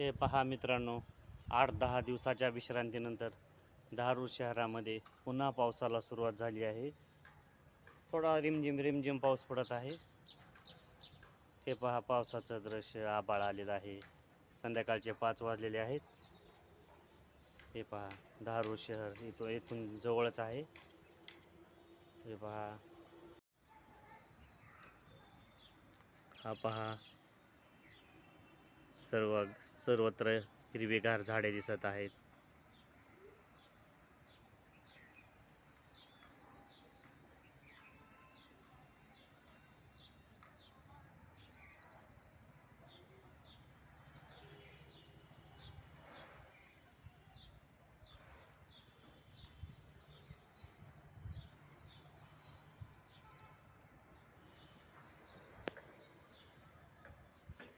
हे पहा मित्रांनो आठ दहा दिवसाच्या विश्रांतीनंतर धारूर शहरामध्ये पुन्हा पावसाला सुरुवात झाली आहे. थोडा रिमझिम रिमझिम पाऊस पडत आहे. हे पहा पावसाचं दृश्य आबाळ आलेलं आहे. संध्याकाळचे पाच वाजलेले आहेत. हे पहा धारूर शहर इथं येथून जवळच आहे. हे पहा. हा पहा सर्व सर्वत्र हिरवीगार झाडे दिसत आहेत.